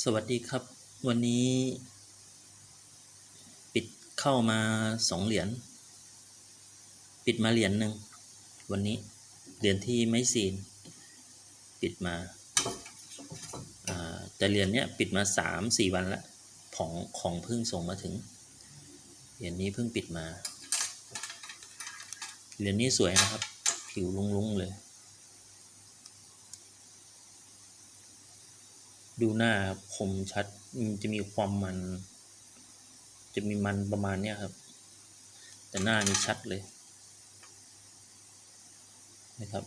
สวัสดีครับ วันนี้ ปิดเข้ามาสองเหรียญ ปิดมาเหรียญหนึ่งวันนี้เหรียญที่ไม่ซีน ปิดมาแต่เหรียญเนี้ยปิดมาสามสี่วันละของของเพิ่งส่งมาถึงเหรียญนี้เพิ่งปิดมาเหรียญนี้สวยนะครับ ผิวลุ้งๆเลย ดูหน้าครับคมชัดมันจะมีความมัน จะมีมันประมาณเนี้ยครับ แต่หน้านี่ชัดเลยนะครับ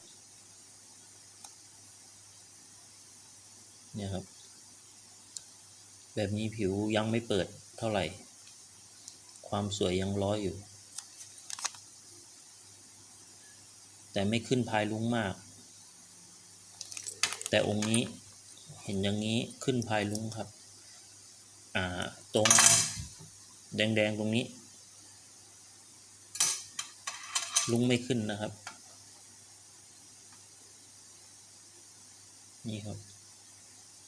เนี่ยครับ แบบนี้ผิวยังไม่เปิดเท่าไหร่ ความสวยยังร้อยอยู่ แต่ไม่ขึ้นพายลุ้งมาก แต่องค์นี้ เห็นอย่างนี้ขึ้นพายลุงครับ อ่า ตรงแดงๆตรงนี้ ลุงไม่ขึ้นนะครับ นี่ครับ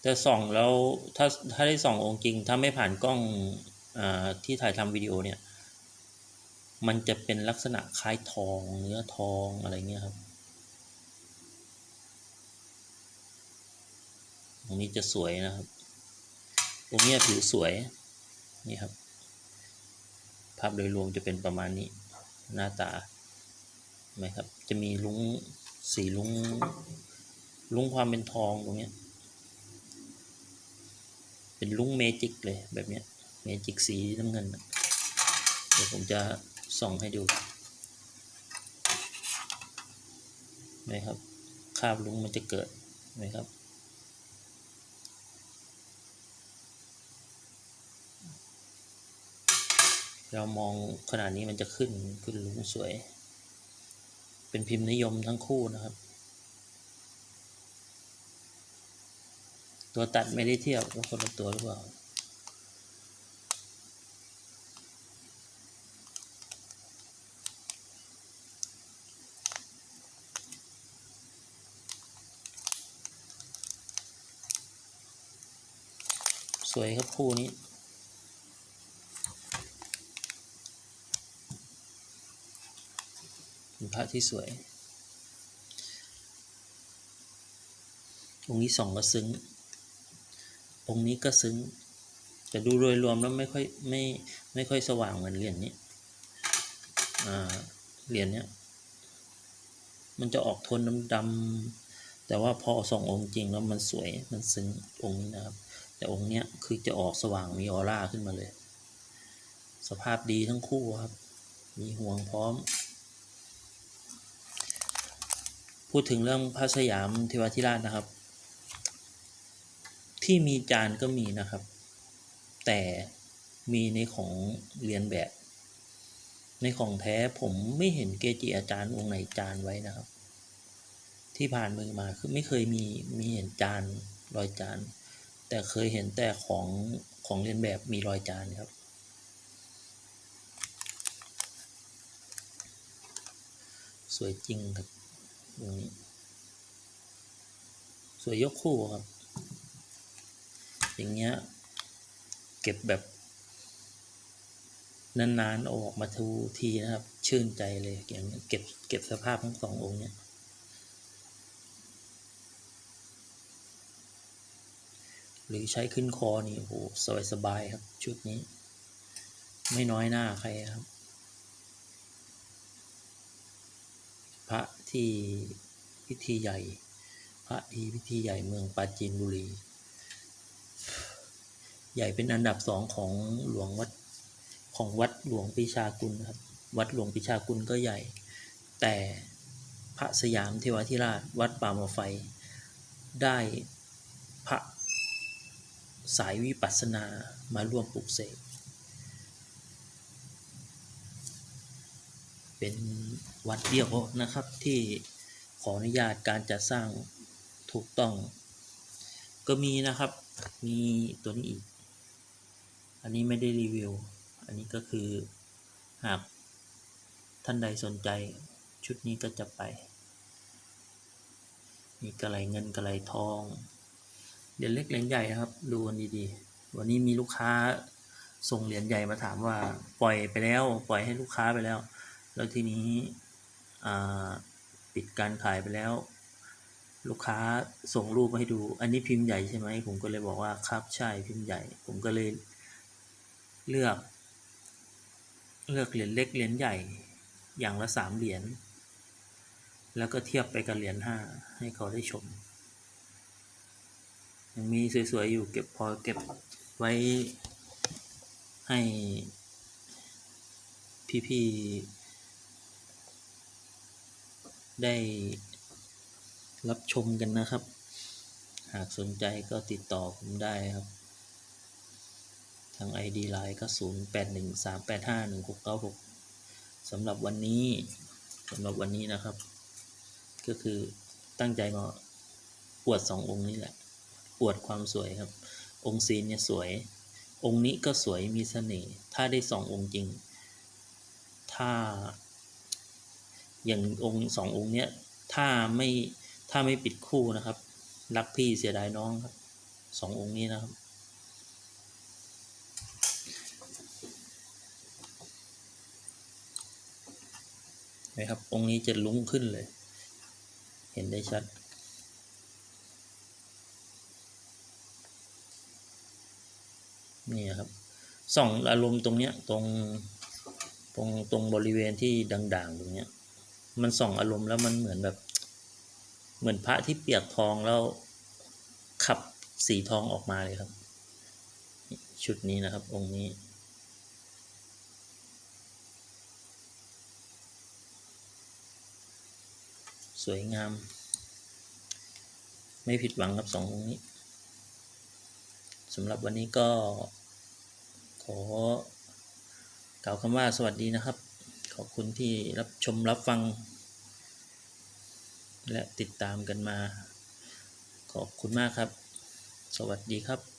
แต่ส่องแล้วถ้าถ้าได้ส่ององค์จริง ถ้าไม่ผ่านกล้องอ่าที่ถ่ายทำวิดีโอเนี่ย มันจะเป็นลักษณะคล้ายทองเนื้อทองอะไรเงี้ยครับ ตรงนี้จะสวยนะครับ ตรงนี้ผิวสวย นี่ครับ ภาพโดยรวมจะเป็นประมาณนี้หน้าตาไหมครับ จะมีลุ้งสีลุ้งลุ้งความเป็นทองตรงเนี้ยเป็นลุ้งเมจิกเลยแบบเนี้ยเมจิกสีน้ำเงิน เดี๋ยวผมจะส่องให้ดูนไหมครับ คาบลุ้งมันจะเกิดนไหมครับ เรามองขนาดนี้มันจะขึ้นขึ้นลุงสวย เป็นพิมพ์นิยมทั้งคู่นะครับ ตัวตัดไม่ได้เทียบว่าคนละตัวหรือเปล่าสวยครับคู่นี้ เป็นพ ระที่สวย องค์นี้สองก็ซึ้ง องค์นี้ก็ซึ้ง แต่ดูโดยรวมแล้วไม่ค่อยไม่ไม่ค่อยสว่างเหมือนเหรียญนี้เหรียญเนี้ยมันจะออกโทนดำๆแต่ว่าพอส่ององค์จริงแล้วมันสวยมันซึ้งองค์นี้นะครับ แต่องค์เนี้ยคือจะออกสว่างมีออร่าขึ้นมาเลย สภาพดีทั้งคู่ครับ มีห่วงพร้อม พูดถึงเรื่องพระสยามเทวทิราชนะครับ ที่มีจานก็มีนะครับ แต่มีในของเรียนแบบ ในของแท้ผมไม่เห็นเกจิอาจารย์องค์ไหนจานไว้นะครับ ที่ผ่านมือมาคือไม่เคยมีมีเห็นจานรอยจาน แต่เคยเห็นแต่ของของเรียนแบบมีรอยจานครับสวยจริงครับ องนี้ สวยยกคู่ครับ อย่างเงี้ย เก็บแบบ นานๆออกมาทูทีนะครับ ชื่นใจเลย อย่างเงี้ยเก็บเก็บสภาพทั้งสององค์เนี้ยหรือใช้ขึ้นคอนี่โอ้โหสบายสบายๆครับ ชุดนี้ ไม่น้อยหน้าใครครับ พระที่พิธีใหญ่ พระที่พิธีใหญ่เมืองปราจีนบุรี ใหญ่เป็นอันดับสองของหลวงวัดของวัดหลวงปิชากุลครับวัดหลวงปิชากุลก็ใหญ่ แต่พระสยามเทวทิราชวัดป่ามาไฟ ได้พระสายวิปัสสนามาร่วมปลุกเสก เป็นวัดเดียวนะครับที่ขออนุญาตการจัดสร้างถูกต้อง ก็มีนะครับ มีตัวนี้อีก อันนี้ไม่ได้รีวิว อันนี้ก็คือหากท่านใดสนใจชุดนี้ก็จะไป มีกระไรเงินกระไรทองเหรียญเล็กเหรียญใหญ่นะครับ ดูกันดีๆ วันนี้มีลูกค้าส่งเหรียญใหญ่มาถามว่าปล่อยไปแล้ว ปล่อยให้ลูกค้าไปแล้ว แล้วทีนี้ปิดการขายไปแล้ว ลูกค้าส่งรูปมาให้ดู อันนี้พิมพ์ใหญ่ใช่ไหมผมก็เลยบอกว่าครับใช่พิมพ์ใหญ่ ผมก็เลยเลือก เลือกเหรียญเล็กเหรียญใหญ่อย่างละสามเหรียญแล้วก็เทียบไปกับเหรียญห้าให้เขาได้ชมยังมีสวยๆอยู่เก็บพอเก็บไว้ให้พี่ๆ ได้รับชมกันนะครับ หากสนใจก็ติดต่อผมได้ครับ ทาง ID Line ก็ 0 8 1 3 8 5 1 6 9 6สำหรับวันนี้สำหรับวันนี้นะครับ ก็คือตั้งใจมาอวดสององค์นี้แหละอวดความสวยครับ องค์ซีนเนี่ยสวย องค์นี้ก็สวยมีเสน่ห์ถ้าได้สององค์จริง ถ้า อย่างองค์สององค์เนี้ยถ้าไม่ถ้าไม่ปิดคู่นะครับ รักพี่เสียดายน้องครับสององค์นี้นะครับ นะครับ องค์นี้จะลุ้งขึ้นเลย เห็นได้ชัดนี่ครับส่องอารมณ์ตรงเนี้ยตรงตรงตรงบริเวณที่ด่างๆตรงเนี้ย มันส่องอารมณ์แล้วมันเหมือนแบบ เหมือนพระที่เปียกทองแล้วขับสีทองออกมาเลยครับ ชุดนี้นะครับ องค์นี้ สวยงาม ไม่ผิดหวังกับสององค์นี้สำหรับวันนี้ก็ขอกล่าวคำว่าสวัสดีนะครับ ขอบคุณที่รับชมรับฟัง และติดตามกันมา ขอบคุณมากครับ สวัสดีครับ